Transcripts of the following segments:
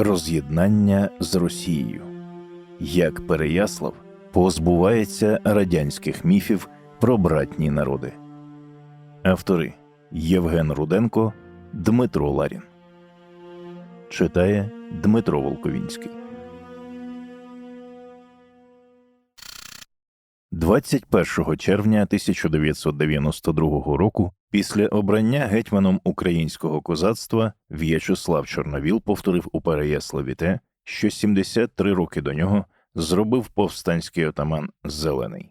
Роз'єднання з Росією. Як Переяслав позбувається радянських міфів про братні народи. Автори Євген Руденко, Дмитро Ларін. Читає Дмитро Волковінський. 21 червня 1992 року, після обрання гетьманом українського козацтва, В'ячеслав Чорновіл повторив у Переяславі те, що 73 роки до нього зробив повстанський отаман Зелений.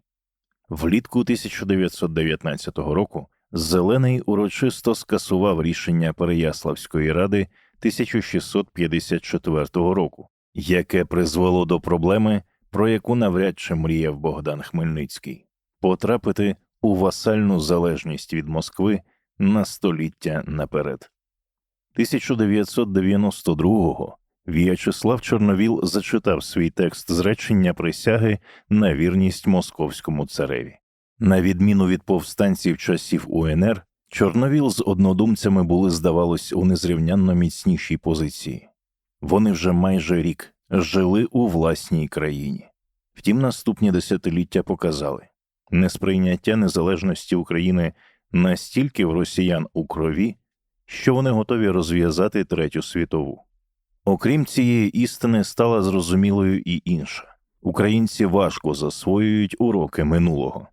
Влітку 1919 року Зелений урочисто скасував рішення Переяславської ради 1654 року, яке призвело до проблеми, про яку навряд чи мріяв Богдан Хмельницький потрапити у васальну залежність від Москви на століття наперед. 1992-го В'ячеслав Чорновіл зачитав свій текст зречення присяги на вірність московському цареві. На відміну від повстанців часів УНР, Чорновіл з однодумцями були, здавалось, у незрівнянно міцнішій позиції. Вони вже майже рік жили у власній країні. Втім, наступні десятиліття показали несприйняття незалежності України настільки в росіян у крові, що вони готові розв'язати третю світову. Окрім цієї істини, стала зрозумілою і інша українці важко засвоюють уроки минулого.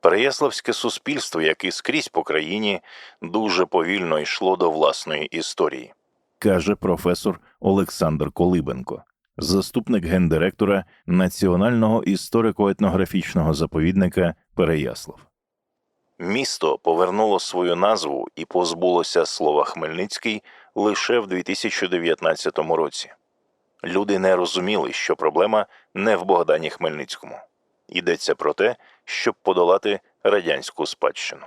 Переяславське суспільство, як і скрізь по країні, дуже повільно йшло до власної історії, каже професор Олександр Колибенко, заступник гендиректора Національного історико-етнографічного заповідника Переяслав. Місто повернуло свою назву і позбулося слова Хмельницький лише в 2019 році. Люди не розуміли, що проблема не в Богдані Хмельницькому. Йдеться про те, щоб подолати радянську спадщину.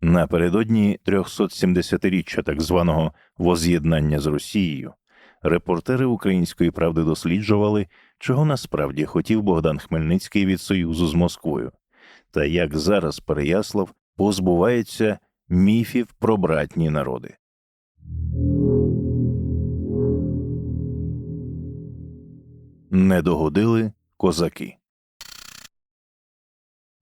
Напередодні 370-річчя так званого воз'єднання з Росією репортери української правди досліджували, чого насправді хотів Богдан Хмельницький від союзу з Москвою, та як зараз Переяслав позбувається міфів про братні народи. Не догодили козаки.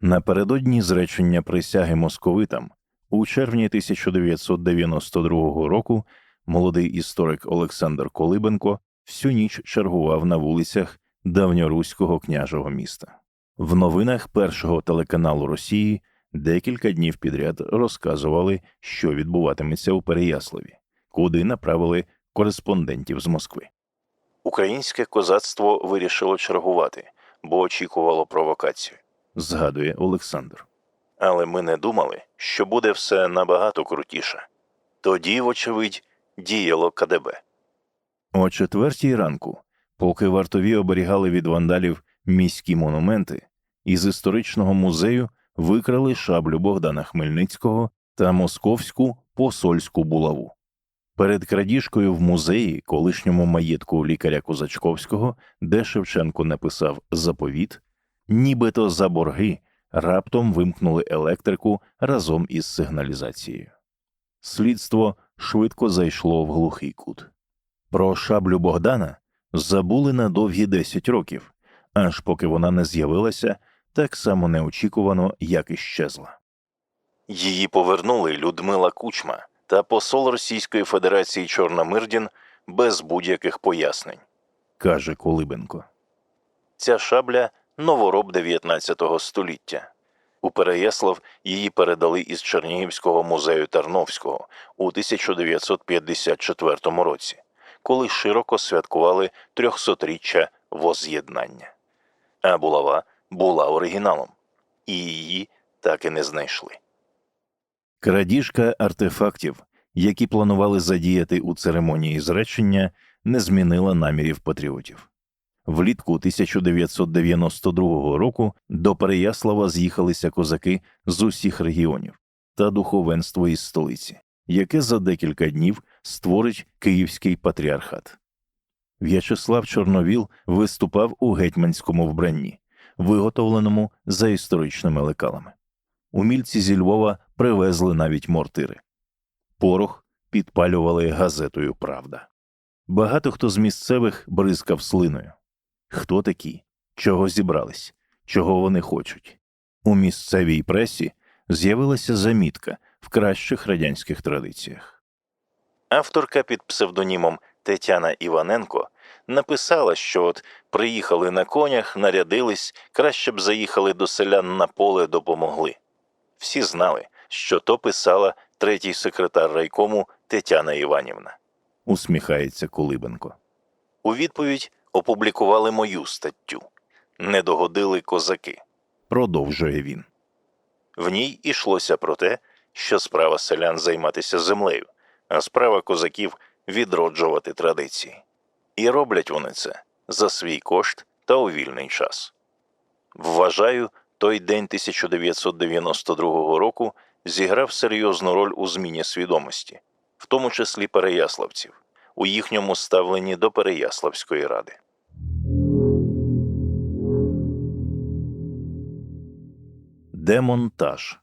Напередодні зречення присяги московитам у червні 1992 року молодий історик Олександр Колибенко всю ніч чергував на вулицях давньоруського княжого міста. В новинах першого телеканалу Росії декілька днів підряд розказували, що відбуватиметься у Переяславі, куди направили кореспондентів з Москви. Українське козацтво вирішило чергувати, бо очікувало провокацію, згадує Олександр. Але ми не думали, що буде все набагато крутіше. Тоді, вочевидь, діяло КДБ. О четвертій ранку, поки вартові оберігали від вандалів міські монументи, із історичного музею викрали шаблю Богдана Хмельницького та московську посольську булаву. Перед крадіжкою в музеї, колишньому маєтку лікаря Козачковського, де Шевченко написав заповіт, нібито за борги раптом вимкнули електрику разом із сигналізацією. Слідство швидко зайшло в глухий кут. Про шаблю Богдана забули на довгі 10 років, аж поки вона не з'явилася так само неочікувано, як і щезла. Її повернули Людмила Кучма та посол Російської Федерації Чорномирдін без будь-яких пояснень, каже Колибенко. Ця шабля новороб 19 століття. У Переяслав її передали із Чернігівського музею Тарновського у 1954 році, коли широко святкували трьохсотріччя воз'єднання. А булава була оригіналом, і її так і не знайшли. Крадіжка артефактів, які планували задіяти у церемонії зречення, не змінила намірів патріотів. Влітку 1992 року до Переяслава з'їхалися козаки з усіх регіонів та духовенство із столиці, яке за декілька днів створить Київський патріархат. В'ячеслав Чорновіл виступав у гетьманському вбранні, виготовленому за історичними лекалами. Умільці зі Львова привезли навіть мортири. Порох підпалювали газетою Правда. Багато хто з місцевих бризкав слиною. Хто такі? Чого зібрались? Чого вони хочуть? У місцевій пресі з'явилася замітка в кращих радянських традиціях. Авторка під псевдонімом Тетяна Іваненко написала, що от приїхали на конях, нарядились, краще б заїхали до селян на поле допомогли. Всі знали, що то писала третій секретар райкому Тетяна Іванівна. Усміхається Кулибенко. У відповідь опублікували мою статтю. Не догодили козаки. Продовжує він. В ній ішлося про те, що справа селян займатися землею, а справа козаків відроджувати традиції. І роблять вони це за свій кошт та у вільний час. Вважаю, той день 1992 року зіграв серйозну роль у зміні свідомості, в тому числі переяславців, у їхньому ставленні до Переяславської ради. Демонтаж.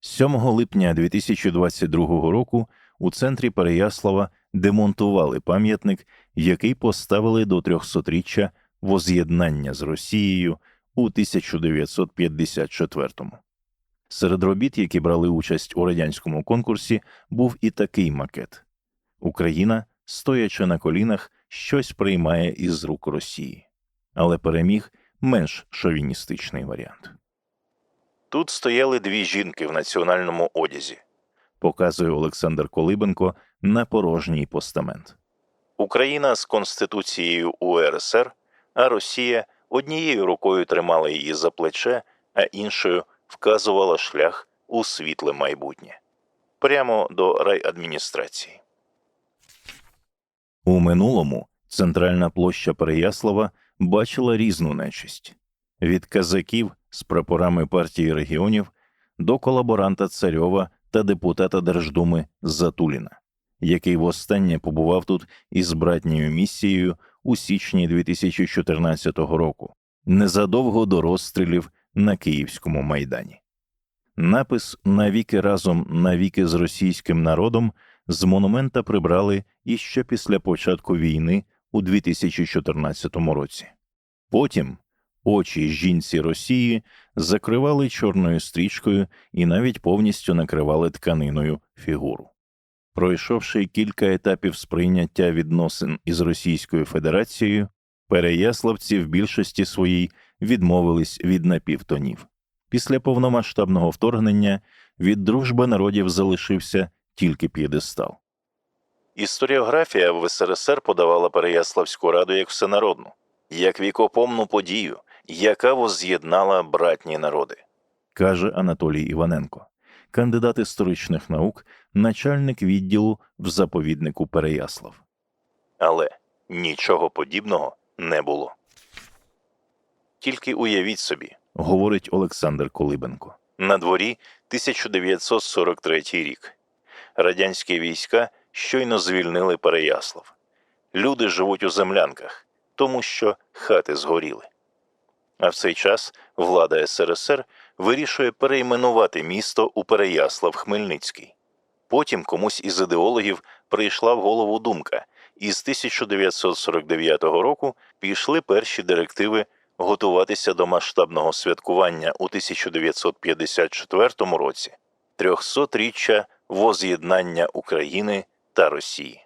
7 липня 2022 року у центрі Переяслава демонтували пам'ятник, який поставили до 300-річчя воз'єднання з Росією у 1954-му. Серед робіт, які брали участь у радянському конкурсі, був і такий макет: Україна, стоячи на колінах, щось приймає із рук Росії, але переміг менш шовіністичний варіант. Тут стояли дві жінки в національному одязі, показує Олександр Колибенко на порожній постамент. Україна з Конституцією УРСР, а Росія однією рукою тримала її за плече, а іншою вказувала шлях у світле майбутнє прямо до райадміністрації. У минулому центральна площа Переяслава бачила різну нечисть від казаків з прапорами партії регіонів до колаборанта Царьова та депутата Держдуми Затуліна, який востаннє побував тут із братньою місією у січні 2014 року, незадовго до розстрілів на Київському майдані. Напис Навіки разом навіки з російським народом з монумента прибрали іще після початку війни у 2014 році. Потім очі жінці Росії закривали чорною стрічкою і навіть повністю накривали тканиною фігуру. Пройшовши кілька етапів сприйняття відносин із Російською Федерацією, переяславці в більшості своїй відмовились від напівтонів. Після повномасштабного вторгнення від дружби народів залишився тільки п'єдестал. Історіографія в СРСР подавала Переяславську раду як всенародну, як вікопомну подію, яка воз'єднала братні народи, каже Анатолій Іваненко, кандидат історичних наук, начальник відділу в заповіднику Переяслав. Але нічого подібного не було. Тільки уявіть собі, говорить Олександр Колибенко. На дворі 1943 рік. Радянські війська щойно звільнили Переяслав. Люди живуть у землянках, тому що хати згоріли. А в цей час влада СРСР вирішує перейменувати місто у Переяслав Хмельницький. Потім комусь із ідеологів прийшла в голову думка, і з 1949 року пішли перші директиви готуватися до масштабного святкування у 1954 році 300-річчя воз'єднання України та Росії.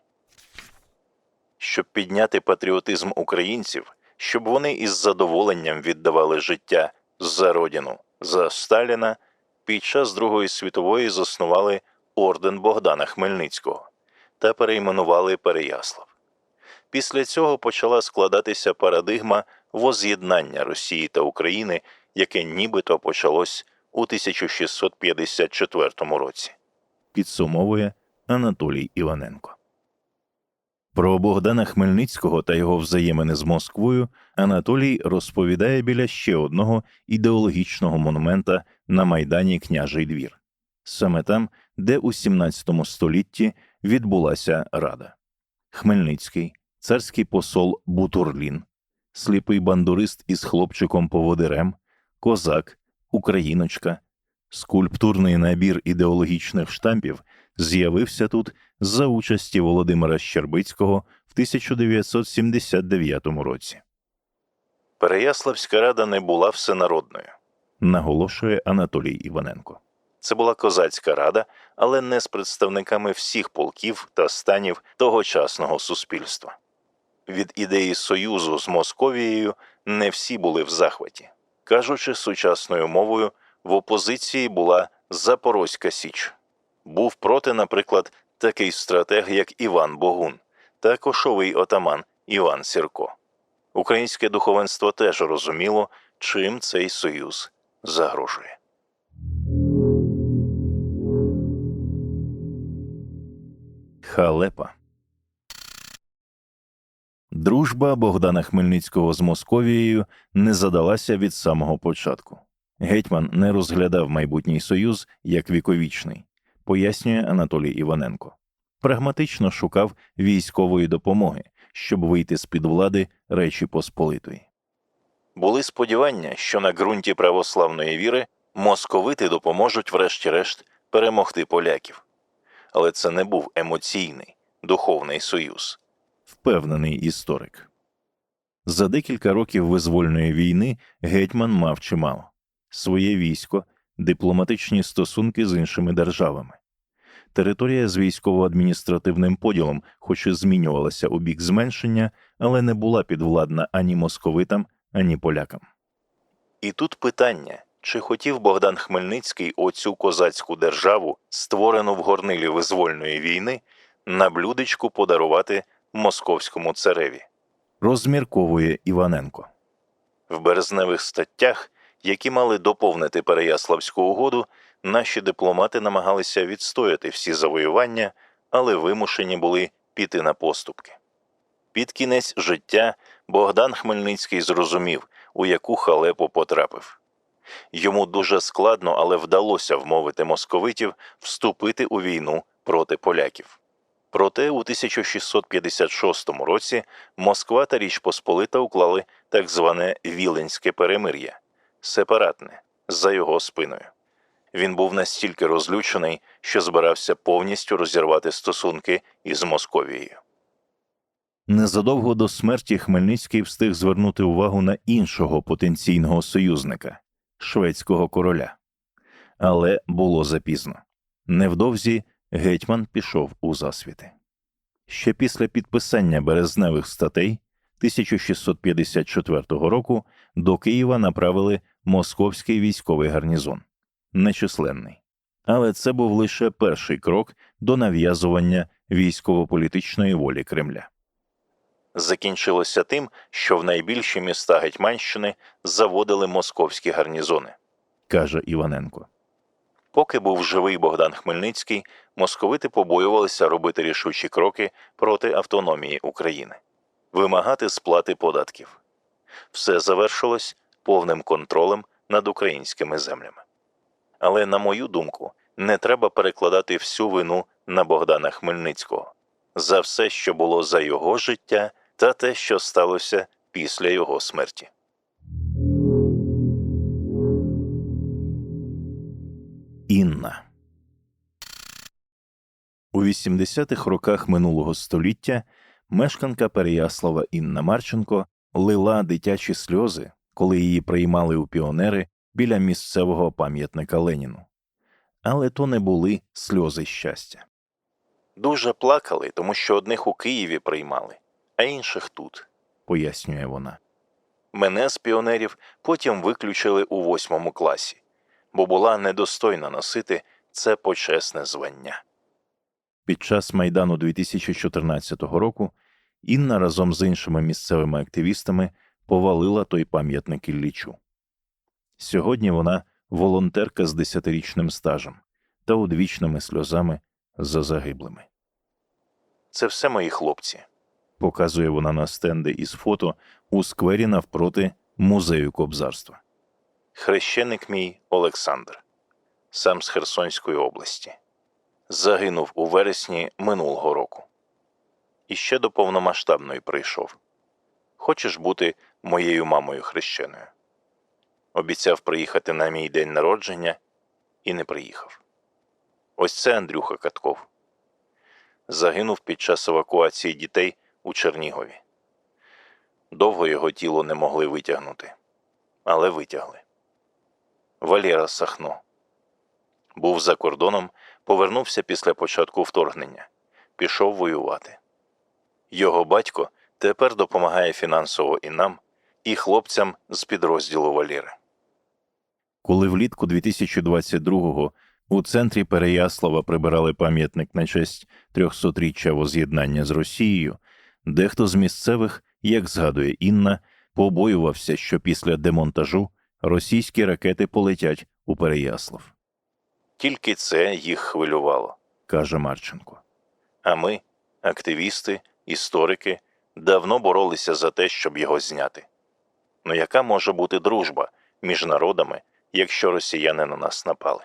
Щоб підняти патріотизм українців, щоб вони із задоволенням віддавали життя за родину за Сталіна, під час Другої світової заснували орден Богдана Хмельницького та перейменували Переяслав. Після цього почала складатися парадигма воз'єднання Росії та України, яке нібито почалось у 1654 році. Підсумовує Анатолій Іваненко. Про Богдана Хмельницького та його взаємини з Москвою Анатолій розповідає біля ще одного ідеологічного монумента на майдані Княжий двір, саме там, де у 17 столітті відбулася рада. Хмельницький, царський посол Бутурлін, сліпий бандурист із хлопчиком поводирем, козак, україночка, скульптурний набір ідеологічних штампів з'явився тут за участі Володимира Щербицького в 1979 році. Переяславська рада не була всенародною, наголошує Анатолій Іваненко. Це була козацька рада, але не з представниками всіх полків та станів тогочасного суспільства. Від ідеї союзу з Московією не всі були в захваті. Кажучи сучасною мовою, в опозиції була Запорозька Січ. Був проти, наприклад, такий стратег, як Іван Богун та кошовий отаман Іван Сірко. Українське духовенство теж розуміло, чим цей союз загрожує. Халепа Дружба Богдана Хмельницького з Московією не задалася від самого початку. Гетьман не розглядав майбутній союз як віковічний, пояснює Анатолій Іваненко. Прагматично шукав військової допомоги, щоб вийти з під влади Речі Посполитої. Були сподівання, що на ґрунті православної віри московити допоможуть, врешті-решт, перемогти поляків. Але це не був емоційний, духовний союз, впевнений історик. За декілька років визвольної війни гетьман мав чимало своє військо, дипломатичні стосунки з іншими державами. Територія з військово-адміністративним поділом, хоч і змінювалася у бік зменшення, але не була підвладна ані московитам, ані полякам. І тут питання чи хотів Богдан Хмельницький оцю козацьку державу, створену в горнилі визвольної війни, на блюдечку подарувати московському цареві? Розмірковує Іваненко. В березневих статтях, які мали доповнити Переяславську угоду, наші дипломати намагалися відстояти всі завоювання, але вимушені були піти на поступки. Під кінець життя Богдан Хмельницький зрозумів, у яку халепу потрапив. Йому дуже складно, але вдалося вмовити московитів вступити у війну проти поляків. Проте у 1656 році Москва та Річ Посполита уклали так зване Віленське перемир'я сепаратне за його спиною. Він був настільки розлючений, що збирався повністю розірвати стосунки із Московією. Незадовго до смерті Хмельницький встиг звернути увагу на іншого потенційного союзника шведського короля. Але було запізно. Невдовзі гетьман пішов у засвіти. Ще після підписання березневих статей 1654 року до Києва направили московський військовий гарнізон нечисленний. Але це був лише перший крок до нав'язування військово-політичної волі Кремля. Закінчилося тим, що в найбільші міста Гетьманщини заводили московські гарнізони, каже Іваненко. Поки був живий Богдан Хмельницький, московити побоювалися робити рішучі кроки проти автономії України, вимагати сплати податків. Все завершилось повним контролем над українськими землями. Але, на мою думку, не треба перекладати всю вину на Богдана Хмельницького за все, що було за його життя, та те, що сталося після його смерті. Інна у 80-х роках минулого століття мешканка Переяслава Інна Марченко лила дитячі сльози, коли її приймали у піонери біля місцевого пам'ятника Леніну. Але то не були сльози щастя. Дуже плакали, тому що одних у Києві приймали, а інших тут, пояснює вона. Мене з піонерів потім виключили у восьмому класі, бо була недостойна носити це почесне звання. Під час майдану 2014 року Інна разом з іншими місцевими активістами повалила той пам'ятник Іллічу. Сьогодні вона волонтерка з десятирічним стажем та одвічними сльозами за загиблими. Це все мої хлопці, показує вона на стенди із фото у сквері навпроти музею кобзарства. Хрещеник мій Олександр, сам з Херсонської області, загинув у вересні минулого року. І ще до повномасштабної прийшов. Хочеш бути моєю мамою хрещеною? Обіцяв приїхати на мій день народження і не приїхав. Ось це Андрюха Катков. Загинув під час евакуації дітей у Чернігові. Довго його тіло не могли витягнути, але витягли. Валєра Сахно був за кордоном, повернувся після початку вторгнення, пішов воювати. Його батько тепер допомагає фінансово і нам, і хлопцям з підрозділу Валєри. Коли влітку 2022-го у центрі Переяслава прибирали пам'ятник на честь 300-річчя воз'єднання з Росією, дехто з місцевих, як згадує Інна, побоювався, що після демонтажу російські ракети полетять у Переяслав. Тільки це їх хвилювало, каже Марченко. А ми, активісти, історики, давно боролися за те, щоб його зняти. Ну яка може бути дружба між народами, якщо росіяни на нас напали?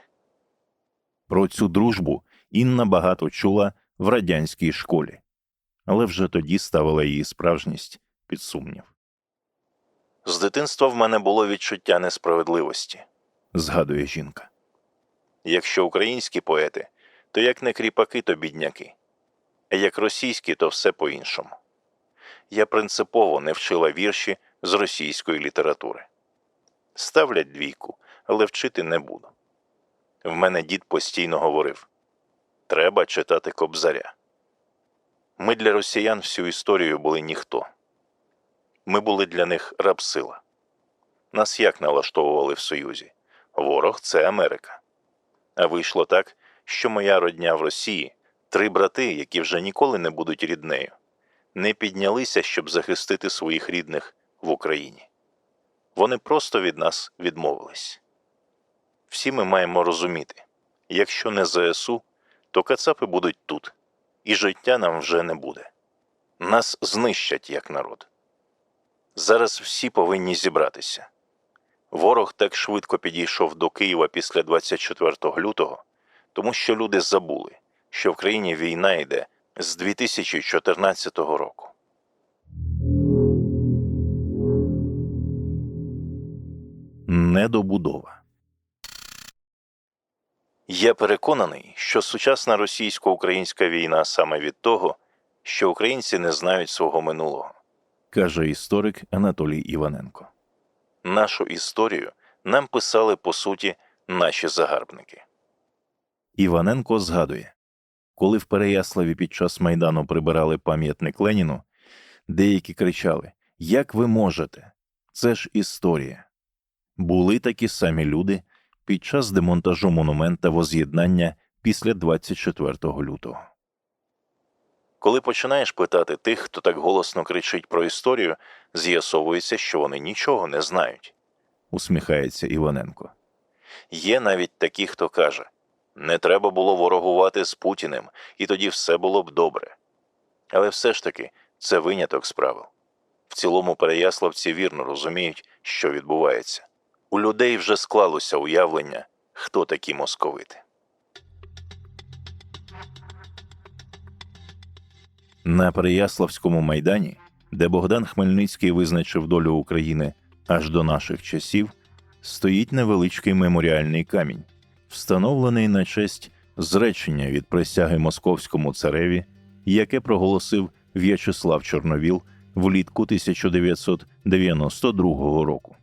Про цю дружбу Інна багато чула в радянській школі, але вже тоді ставила її справжність під сумнів. З дитинства в мене було відчуття несправедливості, згадує жінка. Якщо українські поети, то як не кріпаки, то бідняки, а як російські, то все по-іншому. Я принципово не вчила вірші з російської літератури. Ставлять двійку, але вчити не буду. В мене дід постійно говорив треба читати кобзаря. Ми для росіян всю історію були ніхто. Ми були для них рабсила. Нас як налаштовували в Союзі? Ворог це Америка. А вийшло так, що моя родня в Росії, три брати, які вже ніколи не будуть ріднею, не піднялися, щоб захистити своїх рідних в Україні. Вони просто від нас відмовились. Всі ми маємо розуміти, якщо не ЗСУ, то кацапи будуть тут, і життя нам вже не буде. Нас знищать як народ. Зараз всі повинні зібратися. Ворог так швидко підійшов до Києва після 24 лютого, тому що люди забули, що в країні війна йде з 2014 року. Недобудова Я переконаний, що сучасна російсько-українська війна саме від того, що українці не знають свого минулого, каже історик Анатолій Іваненко. Нашу історію нам писали по суті наші загарбники. Іваненко згадує, коли в Переяславі під час майдану прибирали пам'ятник Леніну, деякі кричали: Як ви можете? Це ж історія. Були такі самі люди під час демонтажу монумента воз'єднання після 24 лютого. Коли починаєш питати тих, хто так голосно кричить про історію, з'ясовується, що вони нічого не знають, усміхається Іваненко. Є навіть такі, хто каже не треба було ворогувати з Путіним, і тоді все було б добре. Але все ж таки це виняток з правил. В цілому переяславці вірно розуміють, що відбувається. У людей вже склалося уявлення, хто такі московити. На Переяславському майдані, де Богдан Хмельницький визначив долю України аж до наших часів, стоїть невеличкий меморіальний камінь, встановлений на честь зречення від присяги московському цареві, яке проголосив В'ячеслав Чорновіл влітку 1992 року.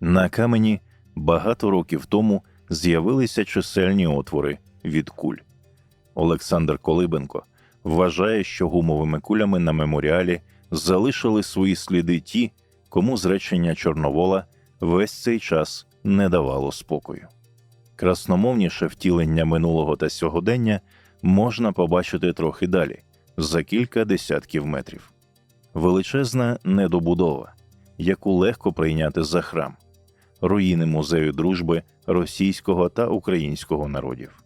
На камені багато років тому з'явилися чисельні отвори від куль. Олександр Колибенко вважає, що гумовими кулями на меморіалі залишили свої сліди ті, кому зречення Чорновола весь цей час не давало спокою. Красномовніше втілення минулого та сьогодення можна побачити трохи далі, за кілька десятків метрів. Величезна недобудова, яку легко прийняти за храм, руїни музею дружби російського та українського народів.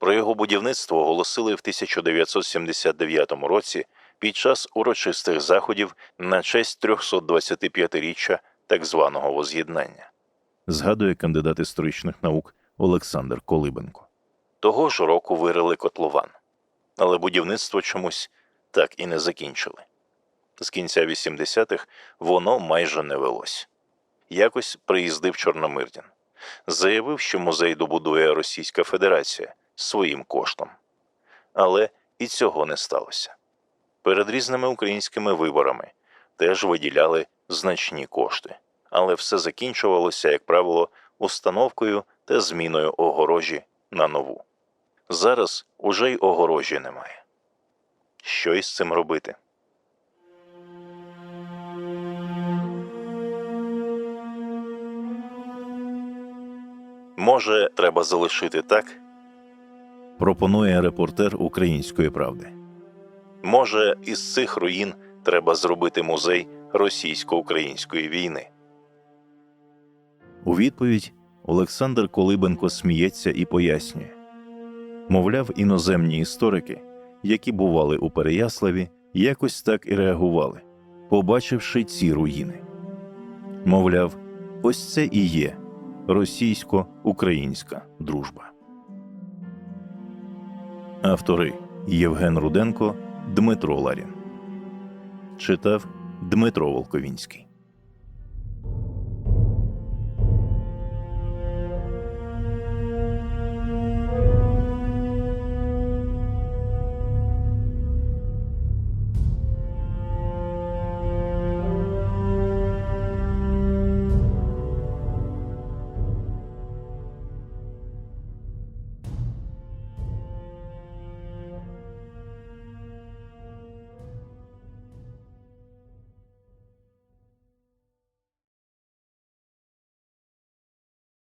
Про його будівництво оголосили в 1979 році під час урочистих заходів на честь 325-річчя так званого воз'єднання, згадує кандидат історичних наук Олександр Колибенко. Того ж року вирили котлован, але будівництво чомусь так і не закінчили. З кінця 80-х воно майже не велось. Якось приїздив Чорномирдін, заявив, що музей добудує Російська Федерація своїм коштом. Але і цього не сталося. Перед різними українськими виборами теж виділяли значні кошти, але все закінчувалося, як правило, установкою та зміною огорожі на нову. Зараз уже й огорожі немає. Що із цим робити? Може, треба залишити так? Пропонує репортер Української правди. Може, із цих руїн треба зробити музей російсько-української війни. У відповідь Олександр Колибенко сміється і пояснює мовляв, іноземні історики, які бували у Переяславі, якось так і реагували, побачивши ці руїни. Мовляв, ось це і є російсько-українська дружба. Автори Євген Руденко, Дмитро Ларін. Читав Дмитро Волковінський.